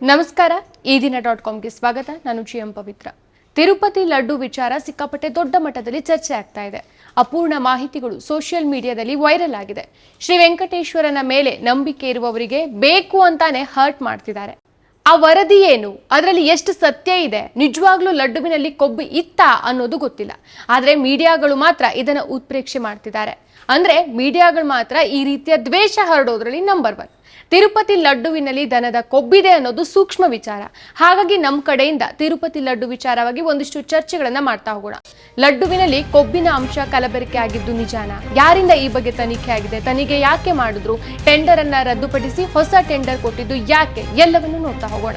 ನಮಸ್ಕಾರ, ಈ ದಿನ ಡಾಟ್ ಕಾಮ್ಗೆ ಸ್ವಾಗತ. ನಾನು ಜಿ ಎಂ ಪವಿತ್ರ. ತಿರುಪತಿ ಲಡ್ಡು ವಿಚಾರ ಸಿಕ್ಕಾಪಟ್ಟೆ ದೊಡ್ಡ ಮಟ್ಟದಲ್ಲಿ ಚರ್ಚೆ ಆಗ್ತಾ ಇದೆ. ಅಪೂರ್ಣ ಮಾಹಿತಿಗಳು ಸೋಷಿಯಲ್ ಮೀಡಿಯಾದಲ್ಲಿ ವೈರಲ್ ಆಗಿದೆ. ಶ್ರೀ ವೆಂಕಟೇಶ್ವರನ ಮೇಲೆ ನಂಬಿಕೆ ಇರುವವರಿಗೆ ಬೇಕು ಅಂತಾನೆ ಹರ್ಟ್ ಮಾಡ್ತಿದ್ದಾರೆ. ಆ ವರದಿ ಏನು? ಅದರಲ್ಲಿ ಎಷ್ಟು ಸತ್ಯ ಇದೆ? ನಿಜವಾಗ್ಲೂ ಲಡ್ಡುವಿನಲ್ಲಿ ಕೊಬ್ಬು ಇತ್ತ ಅನ್ನೋದು ಗೊತ್ತಿಲ್ಲ. ಆದ್ರೆ ಮೀಡಿಯಾಗಳು ಮಾತ್ರ ಇದನ್ನ ಉತ್ಪ್ರೇಕ್ಷೆ ಮಾಡ್ತಿದ್ದಾರೆ. ಅಂದ್ರೆ ಮೀಡಿಯಾಗಳು ಮಾತ್ರ ಈ ರೀತಿಯ ದ್ವೇಷ ಹರಡೋದ್ರಲ್ಲಿ ನಂಬರ್ ಒನ್ ತಿರುಪತಿ ಲಡ್ಡುವಿನಲ್ಲಿ ದನದ ಕೊಬ್ಬಿದೆ ಅನ್ನೋದು ಸೂಕ್ಷ್ಮ ವಿಚಾರ. ಹಾಗಾಗಿ ನಮ್ಮ ಕಡೆಯಿಂದ ತಿರುಪತಿ ಲಡ್ಡು ವಿಚಾರವಾಗಿ ಒಂದಿಷ್ಟು ಚರ್ಚೆಗಳನ್ನ ಮಾಡ್ತಾ ಹೋಗೋಣ. ಲಡ್ಡುವಿನಲ್ಲಿ ಕೊಬ್ಬಿನ ಅಂಶ ಕಲಬೆರಕೆ ಆಗಿದ್ದು ನಿಜಾನ? ಯಾರಿಂದ ಈ ಬಗ್ಗೆ ತನಿಖೆ ಆಗಿದೆ? ತನಿಖೆ ಯಾಕೆ ಮಾಡಿದ್ರು? ಟೆಂಡರ್ ಅನ್ನ ರದ್ದುಪಡಿಸಿ ಹೊಸ ಟೆಂಡರ್ ಕೊಟ್ಟಿದ್ದು ಯಾಕೆ? ಎಲ್ಲವನ್ನು ನೋಡ್ತಾ ಹೋಗೋಣ.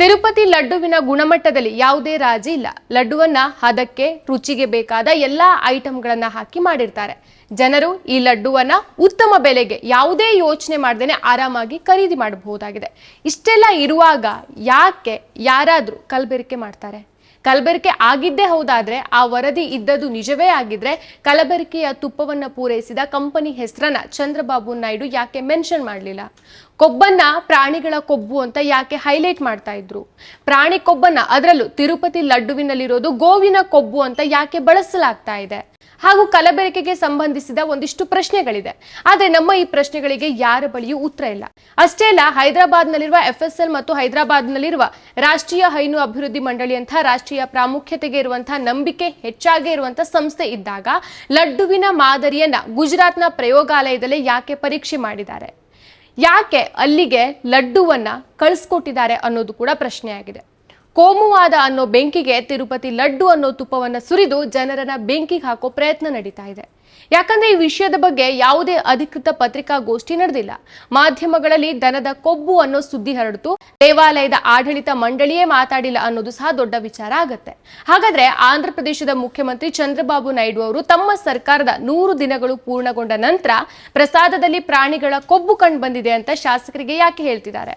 ತಿರುಪತಿ ಲಡ್ಡುವಿನ ಗುಣಮಟ್ಟದಲ್ಲಿ ಯಾವುದೇ ರಾಜಿ ಇಲ್ಲ. ಲಡ್ಡುವನ್ನ ಹದಕ್ಕೆ ರುಚಿಗೆ ಬೇಕಾದ ಎಲ್ಲಾ ಐಟಂಗಳನ್ನ ಹಾಕಿ ಮಾಡಿರ್ತಾರೆ. ಜನರು ಈ ಲಡ್ಡುವನ್ನ ಉತ್ತಮ ಬೆಲೆಗೆ ಯಾವುದೇ ಯೋಚನೆ ಮಾಡ್ದೇನೆ ಆರಾಮಾಗಿ ಖರೀದಿ ಮಾಡಬಹುದಾಗಿದೆ. ಇಷ್ಟೆಲ್ಲ ಇರುವಾಗ ಯಾಕೆ ಯಾರಾದ್ರೂ ಕಲಬೆರಕೆ ಮಾಡ್ತಾರೆ? ಕಲಬೆರಕೆ ಆಗಿದ್ದೇ ಹೌದಾದ್ರೆ ಆ ವರದಿ ಇದ್ದದ್ದು ನಿಜವೇ ಆಗಿದ್ರೆ ಕಲಬೆರಕೆಯ ತುಪ್ಪವನ್ನ ಪೂರೈಸಿದ ಕಂಪನಿ ಹೆಸರನ್ನ ಚಂದ್ರಬಾಬು ನಾಯ್ಡು ಯಾಕೆ ಮೆನ್ಷನ್ ಮಾಡಲಿಲ್ಲ? ಕೊಬ್ಬನ್ನ ಪ್ರಾಣಿಗಳ ಕೊಬ್ಬು ಅಂತ ಯಾಕೆ ಹೈಲೈಟ್ ಮಾಡ್ತಾ ಇದ್ರು? ಪ್ರಾಣಿ ಕೊಬ್ಬನ್ನ ಅದರಲ್ಲೂ ತಿರುಪತಿ ಲಡ್ಡುವಿನಲ್ಲಿರೋದು ಗೋವಿನ ಕೊಬ್ಬು ಅಂತ ಯಾಕೆ ಬಳಸಲಾಗ್ತಾ ಇದೆ? ಹಾಗೂ ಕಲಬೆರಕೆಗೆ ಸಂಬಂಧಿಸಿದ ಒಂದಿಷ್ಟು ಪ್ರಶ್ನೆಗಳಿದೆ. ಆದ್ರೆ ನಮ್ಮ ಈ ಪ್ರಶ್ನೆಗಳಿಗೆ ಯಾರ ಬಳಿಯೂ ಉತ್ತರ ಇಲ್ಲ. ಅಷ್ಟೇ ಅಲ್ಲ, ಹೈದರಾಬಾದ್ನಲ್ಲಿರುವ ಎಫ್ ಎಸ್ ಎಲ್ ಮತ್ತು ಹೈದರಾಬಾದ್ನಲ್ಲಿರುವ ರಾಷ್ಟ್ರೀಯ ಹೈನು ಅಭಿವೃದ್ಧಿ ಅಂತ ರಾಷ್ಟ್ರೀಯ ಪ್ರಾಮುಖ್ಯತೆಗೆ ಇರುವಂತಹ ನಂಬಿಕೆ, ಹೆಚ್ಚಾಗಿ ಇರುವಂತಹ ಸಂಸ್ಥೆ ಇದ್ದಾಗ ಲಡ್ಡುವಿನ ಮಾದರಿಯನ್ನ ಗುಜರಾತ್ನ ಪ್ರಯೋಗಾಲಯದಲ್ಲೇ ಯಾಕೆ ಪರೀಕ್ಷೆ ಮಾಡಿದ್ದಾರೆ? ಯಾಕೆ ಅಲ್ಲಿಗೆ ಲಡ್ಡುವನ್ನ ಕಳಿಸ್ಕೊಟ್ಟಿದ್ದಾರೆ ಅನ್ನೋದು ಕೂಡ ಪ್ರಶ್ನೆಯಾಗಿದೆ. ಕೋಮುವಾದ ಅನ್ನೋ ಬೆಂಕಿಗೆ ತಿರುಪತಿ ಲಡ್ಡು ಅನ್ನೋ ತುಪ್ಪವನ್ನು ಸುರಿದು ಜನರನ್ನ ಬೆಂಕಿಗೆ ಹಾಕೋ ಪ್ರಯತ್ನ ನಡೀತಾ ಇದೆ. ಯಾಕಂದ್ರೆ ಈ ವಿಷಯದ ಬಗ್ಗೆ ಯಾವುದೇ ಅಧಿಕೃತ ಪತ್ರಿಕಾಗೋಷ್ಠಿ ನಡೆದಿಲ್ಲ. ಮಾಧ್ಯಮಗಳಲ್ಲಿ ದನದ ಕೊಬ್ಬು ಅನ್ನೋ ಸುದ್ದಿ ಹರಡಿತು. ದೇವಾಲಯದ ಆಡಳಿತ ಮಂಡಳಿಯೇ ಮಾತಾಡಿಲ್ಲ ಅನ್ನೋದು ಸಹ ದೊಡ್ಡ ವಿಚಾರ ಆಗತ್ತೆ. ಹಾಗಾದ್ರೆ ಆಂಧ್ರ ಪ್ರದೇಶದ ಮುಖ್ಯಮಂತ್ರಿ ಚಂದ್ರಬಾಬು ನಾಯ್ಡು ಅವರು ತಮ್ಮ ಸರ್ಕಾರದ ನೂರು ದಿನಗಳು ಪೂರ್ಣಗೊಂಡ ನಂತರ ಪ್ರಸಾದದಲ್ಲಿ ಪ್ರಾಣಿಗಳ ಕೊಬ್ಬು ಕಂಡು ಬಂದಿದೆ ಅಂತ ಶಾಸಕರಿಗೆ ಯಾಕೆ ಹೇಳ್ತಿದ್ದಾರೆ?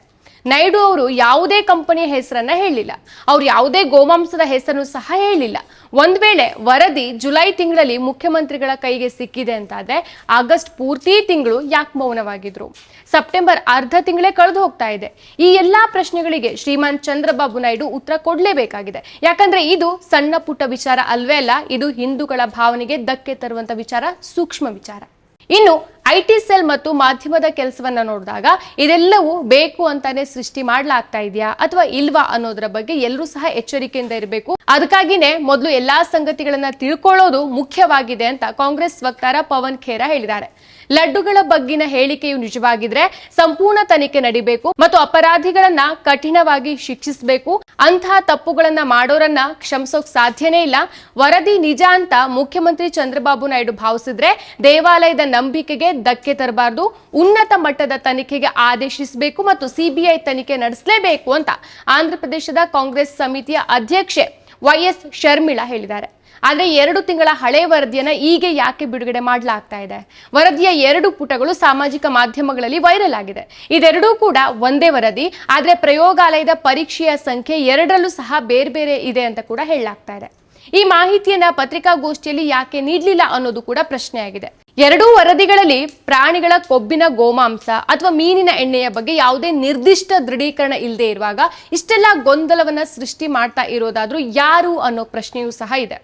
ನಾಯ್ಡು ಅವರು ಯಾವುದೇ ಕಂಪನಿಯ ಹೆಸರನ್ನ ಹೇಳಿಲ್ಲ. ಅವರು ಯಾವುದೇ ಗೋಮಾಂಸದ ಹೆಸರನ್ನು ಸಹ ಹೇಳಿಲ್ಲ. ಒಂದ್ ವೇಳೆ ವರದಿ ಜುಲೈ ತಿಂಗಳಲ್ಲಿ ಮುಖ್ಯಮಂತ್ರಿಗಳ ಕೈಗೆ ಸಿಕ್ಕಿದೆ ಅಂತಾದ್ರೆ ಆಗಸ್ಟ್ ಪೂರ್ತಿ ತಿಂಗಳು ಯಾಕೆ ಮೌನವಾಗಿದ್ರು? ಸೆಪ್ಟೆಂಬರ್ ಅರ್ಧ ತಿಂಗಳೇ ಕಳೆದು ಹೋಗ್ತಾ ಇದೆ. ಈ ಎಲ್ಲಾ ಪ್ರಶ್ನೆಗಳಿಗೆ ಶ್ರೀಮಾನ್ ಚಂದ್ರಬಾಬು ನಾಯ್ಡು ಉತ್ತರ ಕೊಡಲೇಬೇಕಾಗಿದೆ. ಯಾಕಂದ್ರೆ ಇದು ಸಣ್ಣ ಪುಟ್ಟ ವಿಚಾರ ಅಲ್ವೇ ಅಲ್ಲ, ಇದು ಹಿಂದೂಗಳ ಭಾವನೆಗೆ ಧಕ್ಕೆ ತರುವಂತ ವಿಚಾರ, ಸೂಕ್ಷ್ಮ ವಿಚಾರ. ಇನ್ನು ಐ ಟಿ ಸೆಲ್ ಮತ್ತು ಮಾಧ್ಯಮದ ಕೆಲಸವನ್ನ ನೋಡಿದಾಗ ಇದೆಲ್ಲವೂ ಬೇಕು ಅಂತಾನೆ ಸೃಷ್ಟಿ ಮಾಡ್ಲಾಗ್ತಾ ಇದೆಯಾ ಅಥವಾ ಇಲ್ವಾ ಅನ್ನೋದ್ರ ಬಗ್ಗೆ ಎಲ್ಲರೂ ಸಹ ಎಚ್ಚರಿಕೆಯಿಂದ ಇರಬೇಕು. ಅದಕ್ಕಾಗಿನೇ ಮೊದಲು ಎಲ್ಲಾ ಸಂಗತಿಗಳನ್ನ ತಿಳ್ಕೊಳ್ಳೋದು ಮುಖ್ಯವಾಗಿದೆ ಅಂತ ಕಾಂಗ್ರೆಸ್ ವಕ್ತಾರ ಪವನ್ ಖೇರಾ ಹೇಳಿದ್ದಾರೆ. ಲಡ್ಡುಗಳ ಬಗ್ಗಿನ ಹೇಳಿಕೆಯು ನಿಜವಾಗಿದ್ರೆ ಸಂಪೂರ್ಣ ತನಿಖೆ ನಡಿಬೇಕು ಮತ್ತು ಅಪರಾಧಿಗಳನ್ನ ಕಠಿಣವಾಗಿ ಶಿಕ್ಷಿಸಬೇಕು. ಅಂತಹ ತಪ್ಪುಗಳನ್ನ ಮಾಡೋರನ್ನ ಕ್ಷಮಿಸೋಕ್ ಸಾಧ್ಯನೇ ಇಲ್ಲ. ವರದಿ ನಿಜ ಅಂತ ಮುಖ್ಯಮಂತ್ರಿ ಚಂದ್ರಬಾಬು ನಾಯ್ಡು ಭಾವಿಸಿದ್ರೆ ದೇವಾಲಯದ ನಂಬಿಕೆಗೆ ಧಕ್ಕೆ ತರಬಾರದು. ಉನ್ನತ ಮಟ್ಟದ ತನಿಖೆಗೆ ಆದೇಶಿಸಬೇಕು ಮತ್ತು ಸಿಬಿಐ ತನಿಖೆ ನಡೆಸಲೇಬೇಕು ಅಂತ ಆಂಧ್ರಪ್ರದೇಶದ ಕಾಂಗ್ರೆಸ್ ಸಮಿತಿಯ ಅಧ್ಯಕ್ಷೆ ವೈಎಸ್ ಶರ್ಮಿಳಾ ಹೇಳಿದ್ದಾರೆ. ಆದರೆ ಎರಡು ತಿಂಗಳ ಹಳೆ ವರದಿಯನ್ನ ಈಗ ಯಾಕೆ ಬಿಡುಗಡೆ ಮಾಡಲಾಗ್ತಾ ಇದೆ? ವರದಿಯ ಎರಡು ಪುಟಗಳು ಸಾಮಾಜಿಕ ಮಾಧ್ಯಮಗಳಲ್ಲಿ ವೈರಲ್ ಆಗಿದೆ. ಇದೆರಡೂ ಕೂಡ ಒಂದೇ ವರದಿ, ಆದರೆ ಪ್ರಯೋಗಾಲಯದ ಪರೀಕ್ಷೆಯ ಸಂಖ್ಯೆ ಎರಡರಲ್ಲೂ ಸಹ ಬೇರೆ ಬೇರೆ ಇದೆ ಅಂತ ಕೂಡ ಹೇಳಲಾಗ್ತಾ ಇದೆ. ಈ ಮಾಹಿತಿಯನ್ನ ಪತ್ರಿಕಾಗೋಷ್ಠಿಯಲ್ಲಿ ಯಾಕೆ ನೀಡಲಿಲ್ಲ ಅನ್ನೋದು ಕೂಡ ಪ್ರಶ್ನೆಯಾಗಿದೆ. ಎರಡೂ ವರದಿಗಳಲ್ಲಿ ಪ್ರಾಣಿಗಳ ಕೊಬ್ಬಿನ ಗೋಮಾಂಸ ಅಥವಾ ಮೀನಿನ ಎಣ್ಣೆಯ ಬಗ್ಗೆ ಯಾವುದೇ ನಿರ್ದಿಷ್ಟ ದೃಢೀಕರಣ ಇಲ್ಲದೆ ಇರುವಾಗ ಇಷ್ಟೆಲ್ಲ ಗೊಂದಲವನ್ನ ಸೃಷ್ಟಿ ಮಾಡ್ತಾ ಇರೋದಾದ್ರೂ ಯಾರು ಅನ್ನೋ ಪ್ರಶ್ನೆಯೂ ಸಹ ಇದೆ.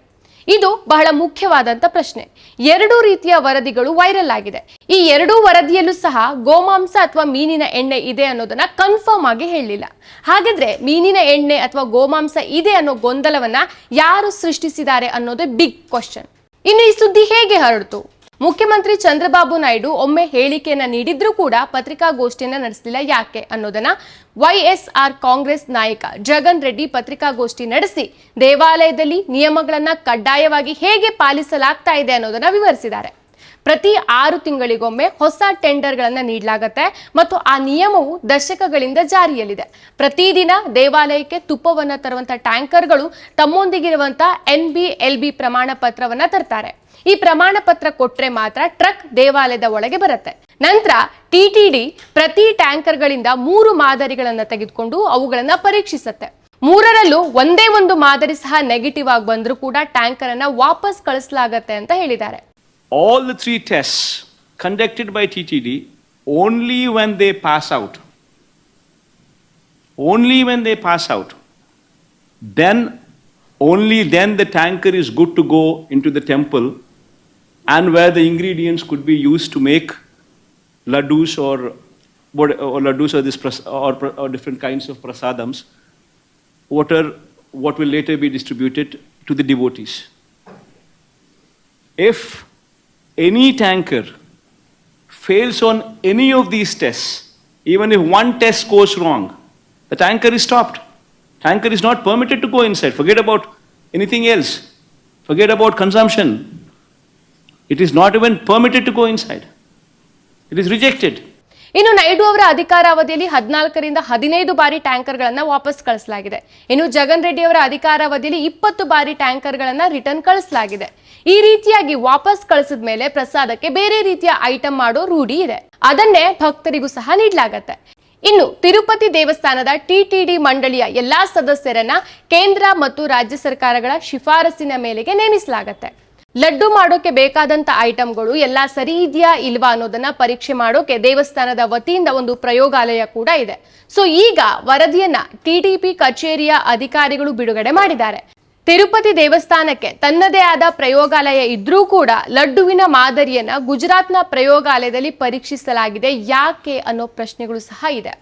ಇದು ಬಹಳ ಮುಖ್ಯವಾದಂತ ಪ್ರಶ್ನೆ. ಎರಡು ರೀತಿಯ ವರದಿಗಳು ವೈರಲ್ ಆಗಿದೆ. ಈ ಎರಡೂ ವರದಿಯಲ್ಲೂ ಸಹ ಗೋಮಾಂಸ ಅಥವಾ ಮೀನಿನ ಎಣ್ಣೆ ಇದೆ ಅನ್ನೋದನ್ನ ಕನ್ಫರ್ಮ್ ಆಗಿ ಹೇಳಲಿಲ್ಲ ಹಾಗಾದ್ರೆ ಮೀನಿನ ಎಣ್ಣೆ ಅಥವಾ ಗೋಮಾಂಸ ಇದೆ ಅನ್ನೋ ಗೊಂದಲವನ್ನ ಯಾರು ಸೃಷ್ಟಿಸಿದ್ದಾರೆ ಅನ್ನೋದೇ ಬಿಗ್ ಕ್ವಶನ್ ಇನ್ನು ಈ ಸುದ್ದಿ ಹೇಗೆ ಹರಡ್ತು? ಮುಖ್ಯಮಂತ್ರಿ ಚಂದ್ರಬಾಬು ನಾಯ್ಡು ಒಮ್ಮೆ ಹೇಳಿಕೆಯನ್ನ ನೀಡಿದ್ರೂ ಕೂಡ ಪತ್ರಿಕಾಗೋಷ್ಠಿಯನ್ನ ನಡೆಸಲಿಲ್ಲ. ಯಾಕೆ ಅನ್ನೋದನ್ನ ವೈಎಸ್ಆರ್ ಕಾಂಗ್ರೆಸ್ ನಾಯಕ ಜಗನ್ ರೆಡ್ಡಿ ಪತ್ರಿಕಾಗೋಷ್ಠಿ ನಡೆಸಿ ದೇವಾಲಯದಲ್ಲಿ ನಿಯಮಗಳನ್ನ ಕಡ್ಡಾಯವಾಗಿ ಹೇಗೆ ಪಾಲಿಸಲಾಗ್ತಾ ಇದೆ ಅನ್ನೋದನ್ನ ವಿವರಿಸಿದ್ದಾರೆ. ಪ್ರತಿ ಆರು ತಿಂಗಳಿಗೊಮ್ಮೆ ಹೊಸ ಟೆಂಡರ್ಗಳನ್ನು ನೀಡಲಾಗತ್ತೆ ಮತ್ತು ಆ ನಿಯಮವು ದಶಕಗಳಿಂದ ಜಾರಿಯಲ್ಲಿದೆ. ಪ್ರತಿದಿನ ದೇವಾಲಯಕ್ಕೆ ತುಪ್ಪವನ್ನ ತರುವಂತ ಟ್ಯಾಂಕರ್ಗಳು ತಮ್ಮೊಂದಿಗಿರುವಂತ ಎನ್ ಬಿ ಎಲ್ ಬಿ ಪ್ರಮಾಣ ಪತ್ರವನ್ನು ತರ್ತಾರೆ. ಈ ಪ್ರಮಾಣ ಪತ್ರ ಕೊಟ್ರೆ ಮಾತ್ರ ಟ್ರಕ್ ದೇವಾಲಯದ ಒಳಗೆ ಬರುತ್ತೆ. ನಂತರ ಟಿಟಿಡಿ ಪ್ರತಿ ಟ್ಯಾಂಕರ್ಗಳಿಂದ ಮೂರು ಮಾದರಿಗಳನ್ನ ತೆಗೆದುಕೊಂಡು ಅವುಗಳನ್ನ ಪರೀಕ್ಷಿಸುತ್ತೆ. ಮೂರರಲ್ಲೂ ಒಂದೇ ಒಂದು ಮಾದರಿ ಸಹ ನೆಗೆಟಿವ್ ಆಗಿ ಬಂದರೂ ಕೂಡ ಟ್ಯಾಂಕರ್ ಅನ್ನ ವಾಪಸ್ ಕಳಿಸಲಾಗತ್ತೆ ಅಂತ ಹೇಳಿದ್ದಾರೆ. All the test conducted by TTD only when they pass out only when they pass out then only then the tanker is good to go into the temple and where the ingredients could be used to make laddus or, what- or laddus or, this, or, or different kinds of prasadams, what, are, what will later be distributed to the devotees. If any tanker fails on any of these tests, even if one test goes wrong, the tanker is stopped. Tanker is not permitted to go inside. Forget about anything else. Forget about consumption. It is not even permitted to go inside. It is rejected ಇನ್ನು ನಾಯ್ಡು ಅವರ ಅಧಿಕಾರಾವಧಿಯಲ್ಲಿ ಹದಿನಾಲ್ಕರಿಂದ ಹದಿನೈದು ಬಾರಿ ಟ್ಯಾಂಕರ್ಗಳನ್ನ ವಾಪಸ್ ಕಳಿಸಲಾಗಿದೆ. ಇನ್ನು ಜಗನ್ ರೆಡ್ಡಿ ಅವರ ಅಧಿಕಾರಾವಧಿಯಲ್ಲಿ ಇಪ್ಪತ್ತು ಬಾರಿ ಟ್ಯಾಂಕರ್ಗಳನ್ನು ರಿಟರ್ನ್ ಕಳಿಸಲಾಗಿದೆ. ಈ ರೀತಿಯಾಗಿ ವಾಪಸ್ ಕಳಿಸಿದ ಮೇಲೆ ಪ್ರಸಾದಕ್ಕೆ ಬೇರೆ ರೀತಿಯ ಐಟಂ ಮಾಡೋ ರೂಢಿ ಇದೆ. ಅದನ್ನೇ ಭಕ್ತರಿಗೂ ಸಹ ನೀಡಲಾಗತ್ತೆ. ಇನ್ನು ತಿರುಪತಿ ದೇವಸ್ಥಾನದ ಟಿಟಿಡಿ ಮಂಡಳಿಯ ಎಲ್ಲಾ ಸದಸ್ಯರನ್ನ ಕೇಂದ್ರ ಮತ್ತು ರಾಜ್ಯ ಸರ್ಕಾರಗಳ ಶಿಫಾರಸಿನ ಮೇಲೆಗೆ ನೇಮಿಸಲಾಗತ್ತೆ. ಲಡ್ಡು ಮಾಡೋಕೆ ಬೇಕಾದಂತ ಐಟಮ್ಗಳು ಎಲ್ಲ ಸರಿ ಇದೆಯಾ ಇಲ್ವಾ ಅನ್ನೋದನ್ನ ಪರೀಕ್ಷೆ ಮಾಡೋಕೆ ದೇವಸ್ಥಾನದ ವತಿಯಿಂದ ಒಂದು ಪ್ರಯೋಗಾಲಯ ಕೂಡ ಇದೆ. ಸೊ ಈಗ ವರದಿಯನ್ನ ಟಿಡಿಪಿ ಕಚೇರಿಯ ಅಧಿಕಾರಿಗಳು ಬಿಡುಗಡೆ ಮಾಡಿದ್ದಾರೆ. ತಿರುಪತಿ ದೇವಸ್ಥಾನಕ್ಕೆ ತನ್ನದೇ ಆದ ಪ್ರಯೋಗಾಲಯ ಇದ್ರೂ ಕೂಡ ಲಡ್ಡುವಿನ ಮಾದರಿಯನ್ನ ಗುಜರಾತ್ನ ಪ್ರಯೋಗಾಲಯದಲ್ಲಿ ಪರೀಕ್ಷಿಸಲಾಗಿದೆ. ಯಾಕೆ ಅನ್ನೋ ಪ್ರಶ್ನೆಗಳು ಸಹ ಇದೆ.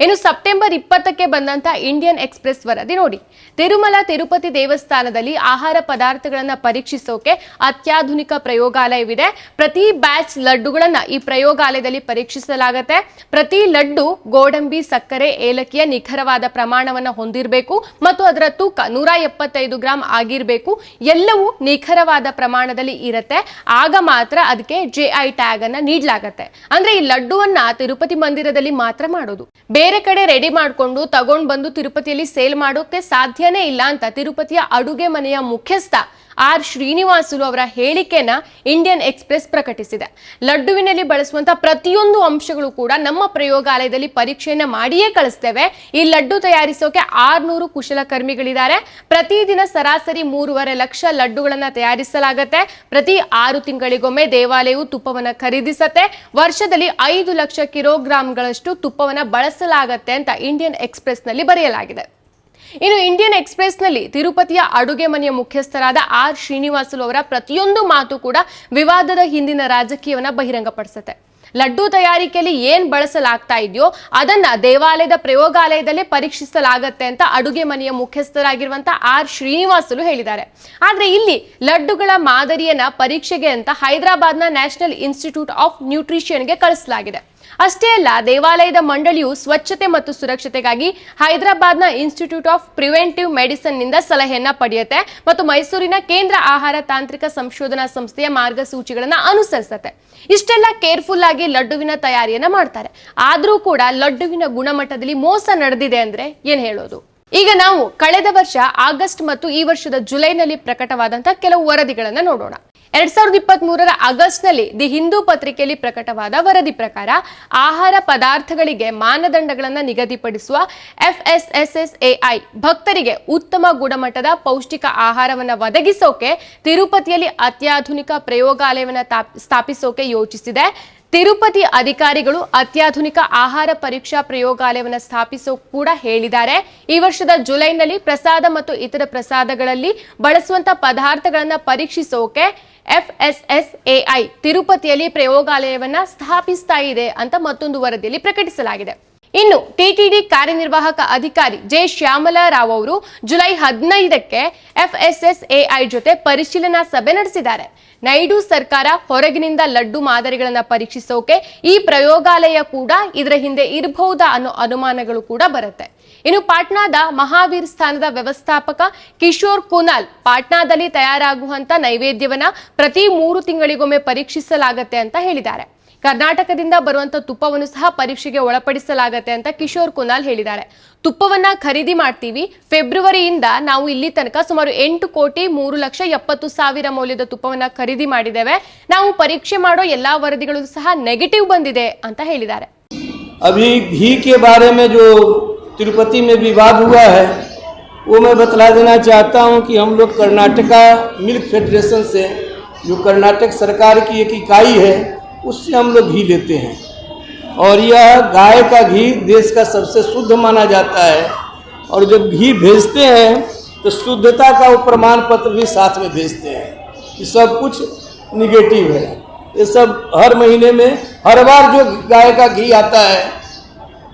ಇನ್ನು ಸೆಪ್ಟೆಂಬರ್ ಇಪ್ಪತ್ತಕ್ಕೆ ಬಂದಂತ ಇಂಡಿಯನ್ ಎಕ್ಸ್ಪ್ರೆಸ್ ವರದಿ ನೋಡಿ. ತಿರುಮಲ, ತಿರುಪತಿ ದೇವಸ್ಥಾನದಲ್ಲಿ ಆಹಾರ ಪದಾರ್ಥಗಳನ್ನ ಪರೀಕ್ಷಿಸೋಕೆ ಅತ್ಯಾಧುನಿಕ ಪ್ರಯೋಗಾಲಯವಿದೆ. ಪ್ರತಿ ಬ್ಯಾಚ್ ಲಡ್ಡುಗಳನ್ನ ಈ ಪ್ರಯೋಗಾಲಯದಲ್ಲಿ ಪರೀಕ್ಷಿಸಲಾಗುತ್ತೆ. ಪ್ರತಿ ಲಡ್ಡು ಗೋಡಂಬಿ, ಸಕ್ಕರೆ, ಏಲಕ್ಕಿಯ ನಿಖರವಾದ ಪ್ರಮಾಣವನ್ನ ಹೊಂದಿರಬೇಕು ಮತ್ತು ಅದರ ತೂಕ ನೂರ ಎಪ್ಪತ್ತೈದು ಗ್ರಾಂ ಆಗಿರಬೇಕು. ಎಲ್ಲವೂ ನಿಖರವಾದ ಪ್ರಮಾಣದಲ್ಲಿ ಇರುತ್ತೆ. ಆಗ ಮಾತ್ರ ಅದಕ್ಕೆ ಜೆ ಐ ಟ್ಯಾಗ್ ಅನ್ನ ನೀಡಲಾಗತ್ತೆ. ಅಂದ್ರೆ ಈ ಲಡ್ಡುವನ್ನ ತಿರುಪತಿ ಮಂದಿರದಲ್ಲಿ ಮಾತ್ರ ಮಾಡೋದು. ಬೇರೆ ಕಡೆ ರೆಡಿ ಮಾಡಿಕೊಂಡು ತಗೊಂಡು ಬಂದು ತಿರುಪತಿಯಲ್ಲಿ ಸೇಲ್ ಮಾಡೋಕೆ ಸಾಧ್ಯನೇ ಇಲ್ಲ ಅಂತ ತಿರುಪತಿಯ ಅಡುಗೆ ಮನೆಯ ಮುಖ್ಯಸ್ಥ ಆರ್ ಶ್ರೀನಿವಾಸುಲು ಅವರ ಹೇಳಿಕೆನ ಇಂಡಿಯನ್ ಎಕ್ಸ್ಪ್ರೆಸ್ ಪ್ರಕಟಿಸಿದೆ. ಲಡ್ಡುವಿನಲ್ಲಿ ಬಳಸುವಂತ ಪ್ರತಿಯೊಂದು ಅಂಶಗಳು ಕೂಡ ನಮ್ಮ ಪ್ರಯೋಗಾಲಯದಲ್ಲಿ ಪರೀಕ್ಷೆಯನ್ನ ಮಾಡಿಯೇ ಕಳಿಸ್ತೇವೆ. ಈ ಲಡ್ಡು ತಯಾರಿಸೋಕೆ ಆರ್ನೂರು ಕುಶಲಕರ್ಮಿಗಳಿದ್ದಾರೆ ಪ್ರತಿದಿನ ಸರಾಸರಿ ಮೂರುವರೆ ಲಕ್ಷ ಲಡ್ಡುಗಳನ್ನ ತಯಾರಿಸಲಾಗತ್ತೆ. ಪ್ರತಿ ಆರು ತಿಂಗಳಿಗೊಮ್ಮೆ ದೇವಾಲಯವು ತುಪ್ಪವನ್ನ ಖರೀದಿಸುತ್ತೆ. ವರ್ಷದಲ್ಲಿ ಐದು ಲಕ್ಷ ಕಿಲೋಗ್ರಾಂಗಳಷ್ಟು ತುಪ್ಪವನ್ನ ಬಳಸಲಾಗತ್ತೆ ಅಂತ ಇಂಡಿಯನ್ ಎಕ್ಸ್ಪ್ರೆಸ್ನಲ್ಲಿ ಬರೆಯಲಾಗಿದೆ. ಇನ್ನು ಇಂಡಿಯನ್ ಎಕ್ಸ್ಪ್ರೆಸ್ನಲ್ಲಿ ತಿರುಪತಿಯ ಅಡುಗೆ ಮನೆಯ ಮುಖ್ಯಸ್ಥರಾದ ಆರ್ ಶ್ರೀನಿವಾಸಲು ಅವರ ಪ್ರತಿಯೊಂದು ಮಾತು ಕೂಡ ವಿವಾದದ ಹಿಂದಿನ ರಾಜಕೀಯವನ್ನ ಬಹಿರಂಗಪಡಿಸುತ್ತೆ. ಲಡ್ಡು ತಯಾರಿಕೆಯಲ್ಲಿ ಏನ್ ಬಳಸಲಾಗ್ತಾ ಇದೆಯೋ ಅದನ್ನ ದೇವಾಲಯದ ಪ್ರಯೋಗಾಲಯದಲ್ಲೇ ಪರೀಕ್ಷಿಸಲಾಗತ್ತೆ ಅಂತ ಅಡುಗೆ ಮನೆಯ ಮುಖ್ಯಸ್ಥರಾಗಿರುವಂತ ಆರ್ ಶ್ರೀನಿವಾಸಲು ಹೇಳಿದ್ದಾರೆ. ಆದ್ರೆ ಇಲ್ಲಿ ಲಡ್ಡುಗಳ ಮಾದರಿಯನ್ನ ಪರೀಕ್ಷೆಗೆ ಅಂತ ಹೈದರಾಬಾದ್ನ ನ್ಯಾಷನಲ್ ಇನ್ಸ್ಟಿಟ್ಯೂಟ್ ಆಫ್ ನ್ಯೂಟ್ರಿಷನ್ಗೆ ಕಳಿಸಲಾಗಿದೆ. ಅಷ್ಟೇ ಅಲ್ಲ, ದೇವಾಲಯದ ಮಂಡಳಿಯು ಸ್ವಚ್ಛತೆ ಮತ್ತು ಸುರಕ್ಷತೆಗಾಗಿ ಹೈದರಾಬಾದ್ನ ಇನ್ಸ್ಟಿಟ್ಯೂಟ್ ಆಫ್ ಪ್ರಿವೆಂಟಿವ್ ಮೆಡಿಸಿನ್ನಿಂದ ಸಲಹೆಯನ್ನ ಪಡೆಯುತ್ತೆ ಮತ್ತು ಮೈಸೂರಿನ ಕೇಂದ್ರ ಆಹಾರ ತಾಂತ್ರಿಕ ಸಂಶೋಧನಾ ಸಂಸ್ಥೆಯ ಮಾರ್ಗಸೂಚಿಗಳನ್ನ ಅನುಸರಿಸುತ್ತೆ. ಇಷ್ಟೆಲ್ಲ ಕೇರ್ಫುಲ್ ಆಗಿ ಲಡ್ಡುವಿನ ತಯಾರಿಯನ್ನ ಮಾಡ್ತಾರೆ. ಆದ್ರೂ ಕೂಡ ಲಡ್ಡುವಿನ ಗುಣಮಟ್ಟದಲ್ಲಿ ಮೋಸ ನಡೆದಿದೆ ಅಂದ್ರೆ ಏನ್ ಹೇಳೋದು? ಈಗ ನಾವು ಕಳೆದ ವರ್ಷ ಆಗಸ್ಟ್ ಮತ್ತು ಈ ವರ್ಷದ ಜುಲೈನಲ್ಲಿ ಪ್ರಕಟವಾದಂತಹ ಕೆಲವು ವರದಿಗಳನ್ನ ನೋಡೋಣ. ಎರಡ್ ಸಾವಿರದ ಇಪ್ಪತ್ತ್ ಮೂರರ ಆಗಸ್ಟ್ನಲ್ಲಿ ದಿ ಹಿಂದೂ ಪತ್ರಿಕೆಯಲ್ಲಿ ಪ್ರಕಟವಾದ ವರದಿ ಪ್ರಕಾರ ಆಹಾರ ಪದಾರ್ಥಗಳಿಗೆ ಮಾನದಂಡಗಳನ್ನು ನಿಗದಿಪಡಿಸುವ FSSSAI S S S AI ಭಕ್ತರಿಗೆ ಉತ್ತಮ ಗುಣಮಟ್ಟದ ಪೌಷ್ಟಿಕ ಆಹಾರವನ್ನು ಒದಗಿಸೋಕೆ ತಿರುಪತಿಯಲ್ಲಿ ಅತ್ಯಾಧುನಿಕ ಪ್ರಯೋಗಾಲಯವನ್ನ ಸ್ಥಾಪಿಸೋಕೆ ಯೋಚಿಸಿದೆ. ತಿರುಪತಿ ಅಧಿಕಾರಿಗಳು ಅತ್ಯಾಧುನಿಕ ಆಹಾರ ಪರೀಕ್ಷಾ ಪ್ರಯೋಗಾಲಯವನ್ನು ಸ್ಥಾಪಿಸೋ ಕೂಡ ಹೇಳಿದ್ದಾರೆ. ಈ ವರ್ಷದ ಜುಲೈನಲ್ಲಿ ಪ್ರಸಾದ ಮತ್ತು ಇತರ ಪ್ರಸಾದಗಳಲ್ಲಿ ಬಳಸುವಂತ ಪದಾರ್ಥಗಳನ್ನು ಪರೀಕ್ಷಿಸೋಕೆ ಎಫ್ಎಸ್ಎಸ್ಎಐ ತಿರುಪತಿಯಲ್ಲಿ ಪ್ರಯೋಗಾಲಯವನ್ನ ಸ್ಥಾಪಿಸ್ತಾ ಇದೆ ಅಂತ ಮತ್ತೊಂದು ವರದಿಯಲ್ಲಿ ಪ್ರಕಟಿಸಲಾಗಿದೆ. ಇನ್ನು ಟಿಟಿಡಿ ಕಾರ್ಯನಿರ್ವಾಹಕ ಅಧಿಕಾರಿ ಜೆ ಶ್ಯಾಮಲಾ ರಾವ್ ಅವರು ಜುಲೈ ಹದಿನೈದಕ್ಕೆ ಎಫ್ಎಸ್ಎಸ್ಎಐ ಜೊತೆ ಪರಿಶೀಲನಾ ಸಭೆ ನಡೆಸಿದ್ದಾರೆ. ನೈಡು ಸರ್ಕಾರ ಹೊರಗಿನಿಂದ ಲಡ್ಡು ಮಾದರಿಗಳನ್ನು ಪರೀಕ್ಷಿಸೋಕೆ ಈ ಪ್ರಯೋಗಾಲಯ ಕೂಡ ಇದರ ಹಿಂದೆ ಇರಬಹುದಾ ಅನ್ನೋ ಅನುಮಾನಗಳು ಕೂಡ ಬರುತ್ತೆ. ಇನ್ನು ಪಾಟ್ನಾದ ಮಹಾವೀರ್ ಸ್ಥಾನದ ವ್ಯವಸ್ಥಾಪಕ ಕಿಶೋರ್ ಕುನಾಲ್ ಪಾಟ್ನಾದಲ್ಲಿ ತಯಾರಾಗುವಂತ ನೈವೇದ್ಯವನ್ನ ಪ್ರತಿ ಮೂರು ತಿಂಗಳಿಗೊಮ್ಮೆ ಪರೀಕ್ಷಿಸಲಾಗತ್ತೆ ಅಂತ ಹೇಳಿದ್ದಾರೆ. ಕರ್ನಾಟಕದಿಂದ ಬರುವಂತ ತುಪ್ಪವನ್ನು ಸಹ ಪರೀಕ್ಷೆಗೆ ಒಳಪಡಿಸಲಾಗತ್ತೆ ಅಂತ ಕಿಶೋರ್ ಕುನಾಲ್ ಹೇಳಿದ್ದಾರೆ. ತುಪ್ಪವನ್ನ ಖರೀದಿ ಮಾಡ್ತೀವಿ. ಫೆಬ್ರವರಿಯಿಂದ ನಾವು ಇಲ್ಲಿ ತನಕ ಸುಮಾರು ಎಂಟು ಕೋಟಿ ಮೂರು ಲಕ್ಷ ಎಪ್ಪತ್ತು ಸಾವಿರ ಮೌಲ್ಯದ ತುಪ್ಪವನ್ನ ಖರೀದಿ ಮಾಡಿದ್ದೇವೆ. ನಾವು ಪರೀಕ್ಷೆ ಮಾಡೋ ಎಲ್ಲಾ ವರದಿಗಳು ಸಹ ನೆಗೆಟಿವ್ ಬಂದಿದೆ ಅಂತ ಹೇಳಿದ್ದಾರೆ. तिरुपति में विवाद हुआ है। वो मैं बतला देना चाहता हूँ कि हम लोग कर्नाटका मिल्क फेडरेशन से, जो कर्नाटक सरकार की एक इकाई है, उससे हम लोग घी लेते हैं। और यह गाय का घी देश का सबसे शुद्ध माना जाता है। और जब घी भेजते हैं तो शुद्धता का वो प्रमाण पत्र भी साथ में भेजते हैं। कि सब कुछ निगेटिव है। ये सब हर महीने में, हर बार जो गाय का घी आता है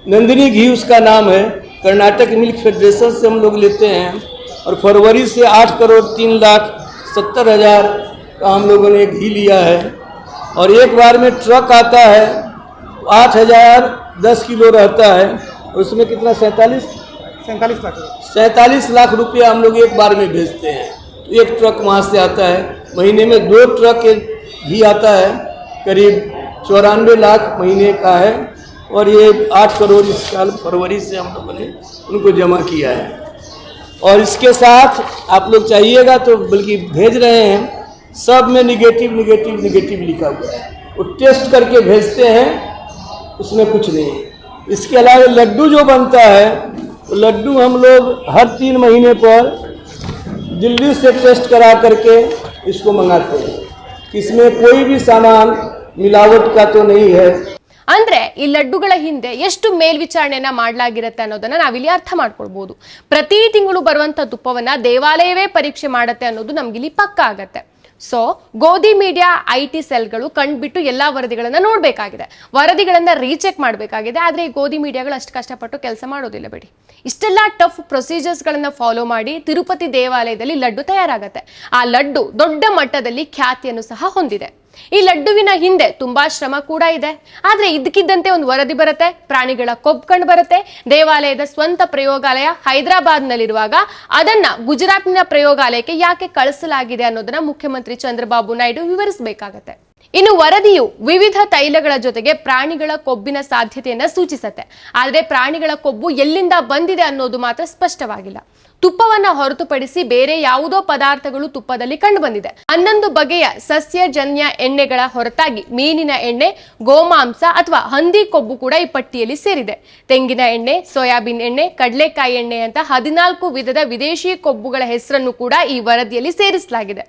नंदिनी घी उसका नाम है। कर्नाटक मिल्क फेडरेशन से हम लोग लेते हैं और फरवरी से आठ करोड़ तीन लाख सत्तर हज़ार का हम लोगों ने घी लिया है। और एक बार में ट्रक आता है आठ हज़ार दस किलो रहता है। उसमें कितना? सैंतालीस? सैंतालीस लाख। सैंतालीस लाख रुपया हम लोग एक बार में भेजते हैं। तो एक ट्रक वहाँ से आता है। महीने में दो ट्रक घी आता है। करीब चौरानवे लाख महीने का है। और ये आठ करोड़ इस साल फरवरी से हम लोगों ने उनको जमा किया है। और इसके साथ आप लोग चाहिएगा तो बल्कि भेज रहे हैं, सब में निगेटिव निगेटिव निगेटिव लिखा हुआ है। वो टेस्ट करके भेजते हैं, उसमें कुछ नहीं है। इसके अलावा लड्डू जो बनता है, वो लड्डू हम लोग हर तीन महीने पर दिल्ली से टेस्ट करा करके इसको मंगाते हैं। इसमें कोई भी सामान, मिलावट का तो नहीं है। ಅಂದ್ರೆ ಈ ಲಡ್ಡುಗಳ ಹಿಂದೆ ಎಷ್ಟು ಮೇಲ್ವಿಚಾರಣೆಯನ್ನ ಮಾಡಲಾಗಿರುತ್ತೆ ಅನ್ನೋದನ್ನ ನಾವಿಲ್ಲಿ ಅರ್ಥ ಮಾಡ್ಕೊಳ್ಬಹುದು ಪ್ರತಿ ತಿಂಗಳು ಬರುವಂತ ತುಪ್ಪವನ್ನ ದೇವಾಲಯವೇ ಪರೀಕ್ಷೆ ಮಾಡುತ್ತೆ ಅನ್ನೋದು ನಮ್ಗಿಲ್ಲಿ ಪಕ್ಕ ಆಗತ್ತೆ. So Godi media I T ಸೆಲ್ಗಳು ಕಂಡ್ಬಿಟ್ಟು ಎಲ್ಲಾ ವರದಿಗಳನ್ನ ನೋಡ್ಬೇಕಾಗಿದೆ. ವರದಿಗಳನ್ನ ರೀಚೆಕ್ ಮಾಡಬೇಕಾಗಿದೆ. ಆದ್ರೆ ಈ ಗೋಧಿ ಮೀಡಿಯಾಗಳು ಅಷ್ಟು ಕಷ್ಟಪಟ್ಟು ಕೆಲಸ ಮಾಡೋದಿಲ್ಲ ಬಿಡಿ. ಇಷ್ಟೆಲ್ಲ ಟಫ್ ಪ್ರೊಸೀಜರ್ಸ್ಗಳನ್ನು ಫಾಲೋ ಮಾಡಿ ತಿರುಪತಿ ದೇವಾಲಯದಲ್ಲಿ ಲಡ್ಡು ತಯಾರಾಗತ್ತೆ. ಆ ಲಡ್ಡು ದೊಡ್ಡ ಮಟ್ಟದಲ್ಲಿ ಖ್ಯಾತಿಯನ್ನು ಸಹ ಹೊಂದಿದೆ. ಈ ಲಡ್ಡುವಿನ ಹಿಂದೆ ತುಂಬಾ ಶ್ರಮ ಕೂಡ ಇದೆ. ಆದ್ರೆ ಇದಕ್ಕಿದ್ದಂತೆ ಒಂದು ವರದಿ ಬರುತ್ತೆ, ಪ್ರಾಣಿಗಳ ಕಂಡು ಬರುತ್ತೆ. ದೇವಾಲಯದ ಸ್ವಂತ ಪ್ರಯೋಗಾಲಯ ಹೈದರಾಬಾದ್ ನಲ್ಲಿರುವಾಗ ಅದನ್ನ ಗುಜರಾತ್ನ ಪ್ರಯೋಗಾಲಯಕ್ಕೆ ಯಾಕೆ ಕಳಿಸಲಾಗಿದೆ ಅನ್ನೋದನ್ನ ಮುಖ್ಯಮಂತ್ರಿ ಚಂದ್ರಬಾಬು ನಾಯ್ಡು ವಿವರಿಸಬೇಕಾಗತ್ತೆ. ಇನ್ನು ವರದಿಯು ವಿವಿಧ ತೈಲಗಳ ಜೊತೆಗೆ ಪ್ರಾಣಿಗಳ ಕೊಬ್ಬಿನ ಸಾಧ್ಯತೆಯನ್ನ ಸೂಚಿಸತ್ತೆ. ಆದರೆ ಪ್ರಾಣಿಗಳ ಕೊಬ್ಬು ಎಲ್ಲಿಂದ ಬಂದಿದೆ ಅನ್ನೋದು ಮಾತ್ರ ಸ್ಪಷ್ಟವಾಗಿಲ್ಲ. ತುಪ್ಪವನ್ನ ಹೊರತುಪಡಿಸಿ ಬೇರೆ ಯಾವುದೋ ಪದಾರ್ಥಗಳು ತುಪ್ಪದಲ್ಲಿ ಕಂಡುಬಂದಿದೆ. ಹನ್ನೊಂದು ಬಗೆಯ ಸಸ್ಯಜನ್ಯ ಎಣ್ಣೆಗಳ ಹೊರತಾಗಿ ಮೀನಿನ ಎಣ್ಣೆ, ಗೋಮಾಂಸ ಅಥವಾ ಹಂದಿ ಕೊಬ್ಬು ಕೂಡ ಈ ಪಟ್ಟಿಯಲ್ಲಿ ಸೇರಿದೆ. ತೆಂಗಿನ ಎಣ್ಣೆ, ಸೋಯಾಬೀನ್ ಎಣ್ಣೆ, ಕಡಲೆಕಾಯಿ ಎಣ್ಣೆ ಅಂತ ಹದಿನಾಲ್ಕು ವಿಧದ ವಿದೇಶಿ ಕೊಬ್ಬುಗಳ ಹೆಸರನ್ನು ಕೂಡ ಈ ವರದಿಯಲ್ಲಿ ಸೇರಿಸಲಾಗಿದೆ.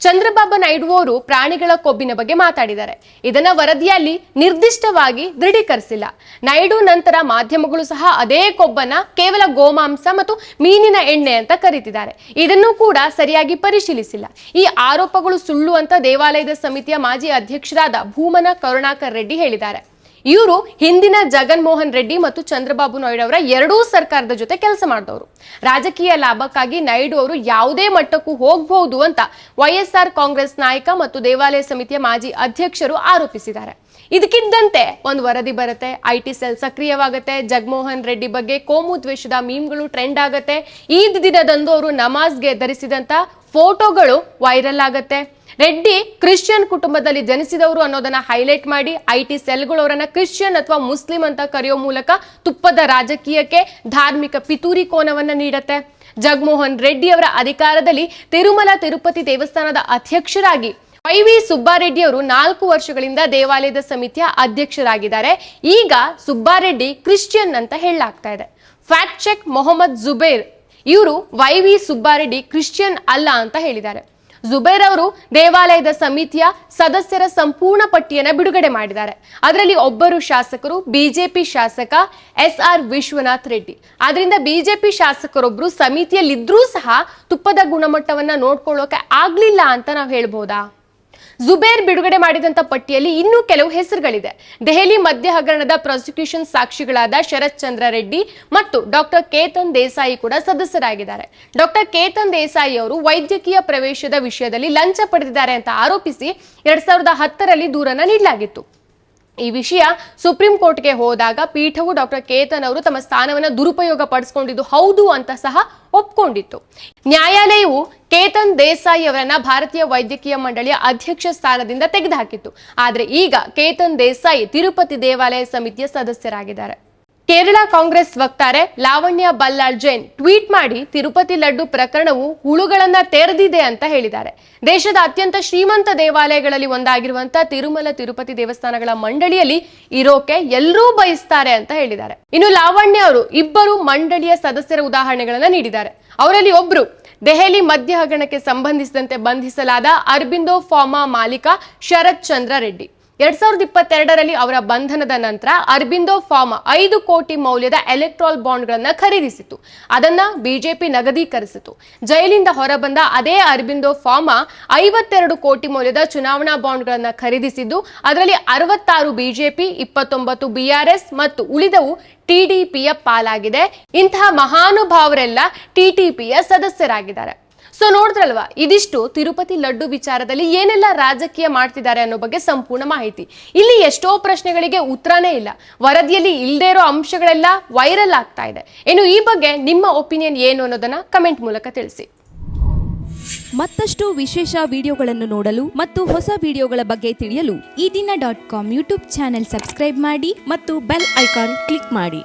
ಚಂದ್ರಬಾಬು ನಾಯ್ಡು ಅವರು ಪ್ರಾಣಿಗಳ ಕೊಬ್ಬಿನ ಬಗ್ಗೆ ಮಾತಾಡಿದ್ದಾರೆ. ಇದನ್ನ ವರದಿಯಲ್ಲಿ ನಿರ್ದಿಷ್ಟವಾಗಿ ದೃಢೀಕರಿಸಿಲ್ಲ. ನಾಯ್ಡು ನಂತರ ಮಾಧ್ಯಮಗಳು ಸಹ ಅದೇ ಕೊಬ್ಬನ ಕೇವಲ ಗೋಮಾಂಸ ಮತ್ತು ಮೀನಿನ ಎಣ್ಣೆ ಅಂತ ಕರೀತಿದ್ದಾರೆ. ಇದನ್ನು ಕೂಡ ಸರಿಯಾಗಿ ಪರಿಶೀಲಿಸಿಲ್ಲ. ಈ ಆರೋಪಗಳು ಸುಳ್ಳು ಅಂತ ದೇವಾಲಯದ ಸಮಿತಿಯ ಮಾಜಿ ಅಧ್ಯಕ್ಷರಾದ ಭೂಮನ ಕರುಣಾಕರ್ ರೆಡ್ಡಿ ಹೇಳಿದ್ದಾರೆ. ಇವರು ಹಿಂದಿನ ಜಗನ್ಮೋಹನ್ ರೆಡ್ಡಿ ಮತ್ತು ಚಂದ್ರಬಾಬು ನಾಯ್ಡು ಅವರ ಎರಡೂ ಸರ್ಕಾರದ ಜೊತೆ ಕೆಲಸ ಮಾಡಿದವರು. ರಾಜಕೀಯ ಲಾಭಕ್ಕಾಗಿ ನಾಯ್ಡು ಅವರು ಯಾವುದೇ ಮಟ್ಟಕ್ಕೂ ಹೋಗಬಹುದು ಅಂತ ವೈಎಸ್ಆರ್ ಕಾಂಗ್ರೆಸ್ ನಾಯಕ ಮತ್ತು ದೇವಾಲಯ ಸಮಿತಿಯ ಮಾಜಿ ಅಧ್ಯಕ್ಷರು ಆರೋಪಿಸಿದ್ದಾರೆ. ಇದಕ್ಕಿದ್ದಂತೆ ಒಂದು ವರದಿ ಬರುತ್ತೆ, ಐ ಟಿ ಸೆಲ್ ಸಕ್ರಿಯವಾಗುತ್ತೆ ಜಗಮೋಹನ್ ರೆಡ್ಡಿ ಬಗ್ಗೆ ಕೋಮು ದ್ವೇಷದ ಮೀಮ್ಗಳು ಟ್ರೆಂಡ್ ಆಗುತ್ತೆ. ಈದ್ ದಿನದಂದು ಅವರು ನಮಾಜ್ಗೆ ಧರಿಸಿದಂತ ಫೋಟೋಗಳು ವೈರಲ್ ಆಗತ್ತೆ. ರೆಡ್ಡಿ ಕ್ರಿಶ್ಚಿಯನ್ ಕುಟುಂಬದಲ್ಲಿ ಜನಿಸಿದವರು ಅನ್ನೋದನ್ನ ಹೈಲೈಟ್ ಮಾಡಿ ಐ ಟಿ ಸೆಲ್ಗಳು ಅವರನ್ನ ಕ್ರಿಶ್ಚಿಯನ್ ಅಥವಾ ಮುಸ್ಲಿಂ ಅಂತ ಕರೆಯೋ ಮೂಲಕ ತುಪ್ಪದ ರಾಜಕೀಯಕ್ಕೆ ಧಾರ್ಮಿಕ ಪಿತೂರಿ ಕೋನವನ್ನ ನೀಡತ್ತೆ. ಜಗಮೋಹನ್ ರೆಡ್ಡಿ ಅವರ ಅಧಿಕಾರದಲ್ಲಿ ತಿರುಮಲ ತಿರುಪತಿ ದೇವಸ್ಥಾನದ ಅಧ್ಯಕ್ಷರಾಗಿ ವೈ ವಿ ಸುಬ್ಬಾರೆಡ್ಡಿ ಅವರು ನಾಲ್ಕು ವರ್ಷಗಳಿಂದ ದೇವಾಲಯದ ಸಮಿತಿಯ ಅಧ್ಯಕ್ಷರಾಗಿದ್ದಾರೆ. ಈಗ ಸುಬ್ಬಾರೆಡ್ಡಿ ಕ್ರಿಶ್ಚಿಯನ್ ಅಂತ ಹೇಳಲಾಗ್ತಾ ಇದೆ. ಫ್ಯಾಕ್ಟ್ ಚೆಕ್ ಮೊಹಮ್ಮದ್ ಜುಬೇರ್ ಇವರು ವೈ ವಿ ಸುಬ್ಬಾರೆಡ್ಡಿ ಕ್ರಿಶ್ಚಿಯನ್ ಅಲ್ಲ ಅಂತ ಹೇಳಿದ್ದಾರೆ. ಜುಬೇರ್ ಅವರು ದೇವಾಲಯದ ಸಮಿತಿಯ ಸದಸ್ಯರ ಸಂಪೂರ್ಣ ಪಟ್ಟಿಯನ್ನು ಬಿಡುಗಡೆ ಮಾಡಿದ್ದಾರೆ. ಅದರಲ್ಲಿ ಒಬ್ಬರು ಶಾಸಕರು, ಬಿಜೆಪಿ ಶಾಸಕ ಎಸ್ ಆರ್ ವಿಶ್ವನಾಥ್ ರೆಡ್ಡಿ. ಆದ್ರಿಂದ ಬಿಜೆಪಿ ಶಾಸಕರೊಬ್ರು ಸಮಿತಿಯಲ್ಲಿದ್ರೂ ಸಹ ತುಪ್ಪದ ಗುಣಮಟ್ಟವನ್ನ ನೋಡ್ಕೊಳ್ಳೋಕೆ ಆಗ್ಲಿಲ್ಲ ಅಂತ ನಾವು ಹೇಳ್ಬೋದಾ? ಜುಬೇರ್ ಬಿಡುಗಡೆ ಮಾಡಿದಂತ ಪಟ್ಟಿಯಲ್ಲಿ ಇನ್ನೂ ಕೆಲವು ಹೆಸರುಗಳಿದೆ. ದೆಹಲಿ ಮಧ್ಯ ಹಗರಣದ ಪ್ರಾಸಿಕ್ಯೂಷನ್ ಸಾಕ್ಷಿಗಳಾದ ಶರತ್ ಚಂದ್ರ ರೆಡ್ಡಿ ಮತ್ತು ಡಾಕ್ಟರ್ ಕೇತನ್ ದೇಸಾಯಿ ಕೂಡ ಸದಸ್ಯರಾಗಿದ್ದಾರೆ. ಡಾಕ್ಟರ್ ಕೇತನ್ ದೇಸಾಯಿ ಅವರು ವೈದ್ಯಕೀಯ ಪ್ರವೇಶದ ವಿಷಯದಲ್ಲಿ ಲಂಚ ಪಡೆದಿದ್ದಾರೆ ಅಂತ ಆರೋಪಿಸಿ ಎರಡ್ ಸಾವಿರದ ಹತ್ತರಲ್ಲಿ ದೂರನ್ನ ನೀಡಲಾಗಿತ್ತು. ಈ ವಿಷಯ ಸುಪ್ರೀಂ ಕೋರ್ಟ್ಗೆ ಹೋದಾಗ ಪೀಠವು ಡಾಕ್ಟರ್ ಕೇತನ್ ಅವರು ತಮ್ಮ ಸ್ಥಾನವನ್ನು ದುರುಪಯೋಗ ಪಡಿಸಿಕೊಂಡಿದ್ದು ಹೌದು ಅಂತ ಸಹ ಒಪ್ಕೊಂಡಿತ್ತು. ನ್ಯಾಯಾಲಯವು ಕೇತನ್ ದೇಸಾಯಿ ಅವರನ್ನ ಭಾರತೀಯ ವೈದ್ಯಕೀಯ ಮಂಡಳಿಯ ಅಧ್ಯಕ್ಷ ಸ್ಥಾನದಿಂದ ತೆಗೆದುಹಾಕಿತ್ತು. ಆದರೆ ಈಗ ಕೇತನ್ ದೇಸಾಯಿ ತಿರುಪತಿ ದೇವಾಲಯ ಸಮಿತಿಯ ಸದಸ್ಯರಾಗಿದ್ದಾರೆ. ಕೇರಳ ಕಾಂಗ್ರೆಸ್ ವಕ್ತಾರೆ ಲಾವಣ್ಯ ಬಲ್ಲಾಳ್ ಜೈನ್ ಟ್ವೀಟ್ ಮಾಡಿ ತಿರುಪತಿ ಲಡ್ಡು ಪ್ರಕರಣವು ಹುಳುಗಳನ್ನ ತೆರೆದಿದೆ ಅಂತ ಹೇಳಿದ್ದಾರೆ. ದೇಶದ ಅತ್ಯಂತ ಶ್ರೀಮಂತ ದೇವಾಲಯಗಳಲ್ಲಿ ಒಂದಾಗಿರುವಂತಹ ತಿರುಮಲ ತಿರುಪತಿ ದೇವಸ್ಥಾನಗಳ ಮಂಡಳಿಯಲ್ಲಿ ಇರೋಕೆ ಎಲ್ಲರೂ ಬಯಸ್ತಾರೆ ಅಂತ ಹೇಳಿದ್ದಾರೆ. ಇನ್ನು ಲಾವಣ್ಯ ಅವರು ಇಬ್ಬರು ಮಂಡಳಿಯ ಸದಸ್ಯರ ಉದಾಹರಣೆಗಳನ್ನ ನೀಡಿದ್ದಾರೆ. ಅವರಲ್ಲಿ ಒಬ್ರು ದೆಹಲಿ ಮದ್ಯ ಹಗರಣಕ್ಕೆ ಸಂಬಂಧಿಸಿದಂತೆ ಬಂಧಿಸಲಾದ ಅರ್ಬಿಂದೋ ಫಾರ್ಮಾ ಮಾಲೀಕ ಶರತ್ ಚಂದ್ರ ರೆಡ್ಡಿ. ಎರಡ್ ಸಾವಿರದ ಇಪ್ಪತ್ತೆರಡರಲ್ಲಿ ಅವರ ಬಂಧನದ ನಂತರ ಅರ್ಬಿಂದೋ ಫಾರ್ಮಾ ಐದು ಕೋಟಿ ಮೌಲ್ಯದ ಎಲೆಕ್ಟ್ರಾಲ್ ಬಾಂಡ್ಗಳನ್ನು ಖರೀದಿಸಿತು ಅದನ್ನ ಬಿಜೆಪಿ ನಗದೀಕರಿಸಿತು. ಜೈಲಿಂದ ಹೊರಬಂದ ಅದೇ ಅರ್ಬಿಂದೋ ಫಾರ್ಮಾ ಐವತ್ತೆರಡು ಕೋಟಿ ಮೌಲ್ಯದ ಚುನಾವಣಾ ಬಾಂಡ್ಗಳನ್ನು ಖರೀದಿಸಿದ್ದು, ಅದರಲ್ಲಿ ಅರವತ್ತಾರು ಬಿಜೆಪಿ, ಇಪ್ಪತ್ತೊಂಬತ್ತು ಬಿಆರ್ಎಸ್ ಮತ್ತು ಉಳಿದವು ಟಿಡಿಪಿಯ ಪಾಲಾಗಿದೆ. ಇಂತಹ ಮಹಾನುಭಾವರೆಲ್ಲ ಟಿಟಿಪಿಯ ಸದಸ್ಯರಾಗಿದ್ದಾರೆ. ಸೊ ನೋಡಿದ್ರಲ್ವಾ, ಇದಿಷ್ಟು ತಿರುಪತಿ ಲಡ್ಡು ವಿಚಾರದಲ್ಲಿ ಏನೆಲ್ಲ ರಾಜಕೀಯ ಮಾಡ್ತಿದ್ದಾರೆ ಅನ್ನೋ ಬಗ್ಗೆ ಸಂಪೂರ್ಣ ಮಾಹಿತಿ. ಇಲ್ಲಿ ಎಷ್ಟೋ ಪ್ರಶ್ನೆಗಳಿಗೆ ಉತ್ತರನೇ ಇಲ್ಲ. ವರದಿಯಲ್ಲಿ ಇಲ್ಲದೇ ಇರೋ ಅಂಶಗಳೆಲ್ಲ ವೈರಲ್ ಆಗ್ತಾ ಇದೆ. ಇನ್ನು ಈ ಬಗ್ಗೆ ನಿಮ್ಮ ಒಪಿನಿಯನ್ ಏನು ಅನ್ನೋದನ್ನ ಕಮೆಂಟ್ ಮೂಲಕ ತಿಳಿಸಿ. ಮತ್ತಷ್ಟು ವಿಶೇಷ ವಿಡಿಯೋಗಳನ್ನು ನೋಡಲು ಮತ್ತು ಹೊಸ ವಿಡಿಯೋಗಳ ಬಗ್ಗೆ ತಿಳಿಯಲು Eedina dot com YouTube channel subscribe ಮಾಡಿ ಮತ್ತು ಬೆಲ್ ಐಕಾನ್ ಕ್ಲಿಕ್ ಮಾಡಿ.